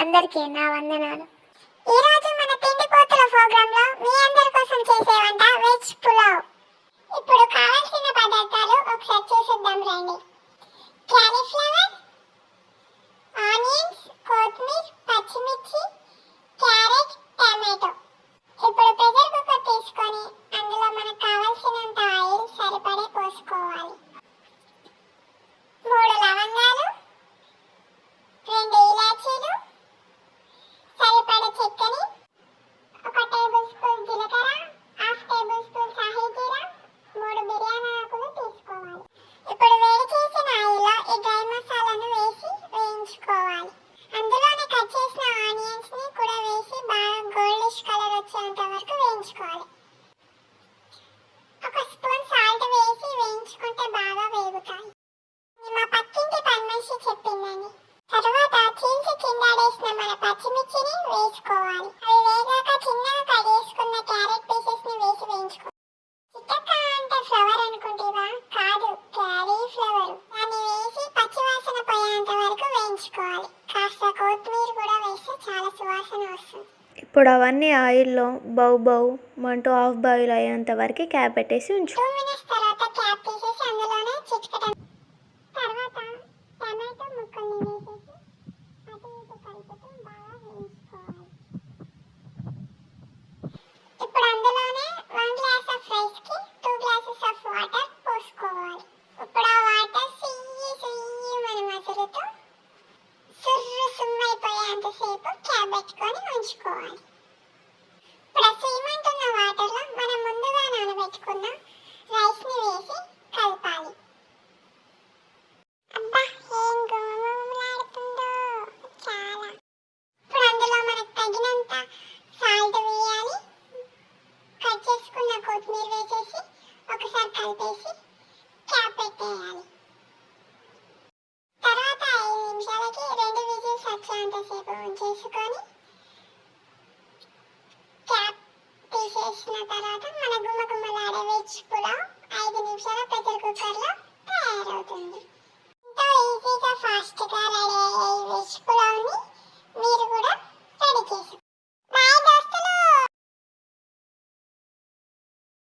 అందరికీ నా వందనాలు. ఈ రోజు మన తిండి పోతుల ప్రోగ్రామ్లో మీ అందరి కోసం చేసే వంట వెజ్ పులావ్ ఇప్పుడు కావాల్సిన పదార్థాలు ఒకసారి చూసిద్దాం రండి క్యాలీఫ్లవర్ ఆనియన్స్ కొత్తిమీర పచ్చిమిర్చి క్యారెట్ టమాటో ఇప్పుడు ప్రెషర్ కుక్కర్ తీసుకొని అందులో మనకు కావాల్సినంత ఆయిల్ సరిపడే పోసుకోవాలి మూడు లవంగాలు రెండు ఇలాచీలు సరిపడ చెక్కని ఒక టేబుల్ స్పూన్ జీలకర్ర హాఫ్ టేబుల్ స్పూన్ సాహీ జీరా మూడు బిర్యానీ ఆకులు తీసుకోవాలి ఇప్పుడు వేడి చేసిన ఆయిల్లో ఈ డ్రై మసాలాను వేసి వేయించుకోవాలి అందులోనే కట్ చేసిన ఆనియన్స్ని కూడా వేసి బాగా గోల్డిష్ కలర్ వచ్చేంత వరకు వేయించుకోవాలి. ఒక స్పూన్ సాల్ట్ వేసి వేయించుకుంటే బాగా వేగుతాయి. మా పక్కింటి పని చెప్పిందని. తర్వాత చీల్చి చిందాడేసిన మన పచ్చిమిర్చిని వేసుకోవాలి. అవి వేగాక చిన్నగా కట్ చేసుకున్న క్యారెట్ పీసెస్ని వేసి వేయించుకోవాలి చిట్టక్క అంటే ఫ్లవర్ అనుకుంటేవా? కాదు క్యారీ ఫ్లవర్ దాన్ని వేసి పచ్చివాసన పోయేంత వరకు వేయించుకోవాలి. కాస్త కొత్తిమీర కూడా వేస్తే చాలా సువాసన వస్తుంది. ఇప్పుడు అవన్నీ ఆయిల్లో బౌ బౌ మంటూ హాఫ్ బాయిల్ అయ్యేంత వరకు క్యాప్ పెట్టేసి ఉంచు. టూ మినిట్స్ తర్వాత క్యాప్ తీసేసి అందులోనే చిట్కటం తర్వాత టమాటో ముక్కల్ని వేసేసి అటు ఇటు కలుపుతూ బాగా వేయించుకోవాలి. ఇప్పుడు అందులోనే వన్ గ్లాస్ ఆఫ్ రైస్కి టూ గ్లాసెస్ ఆఫ్ వాటర్ పోసుకోవాలి. ఇప్పుడు ఆ వాటర్ సియ్యి సియ్యి మన మసులుతూ చేసుకోవాలి ఇప్పుడు సీమంటున్న వాటర్లో మనం ముందుగా నానబెట్టుకున్న రైస్ని వేసి కలపాలి. చాలా. తర్వాత ఐదు నిమిషాలకి రెండు విజిల్స్ వెజ్ పులావ్ ఐదు నిమిషాల ప్రెషర్ కుక్కర్లో తయారవుతుంది.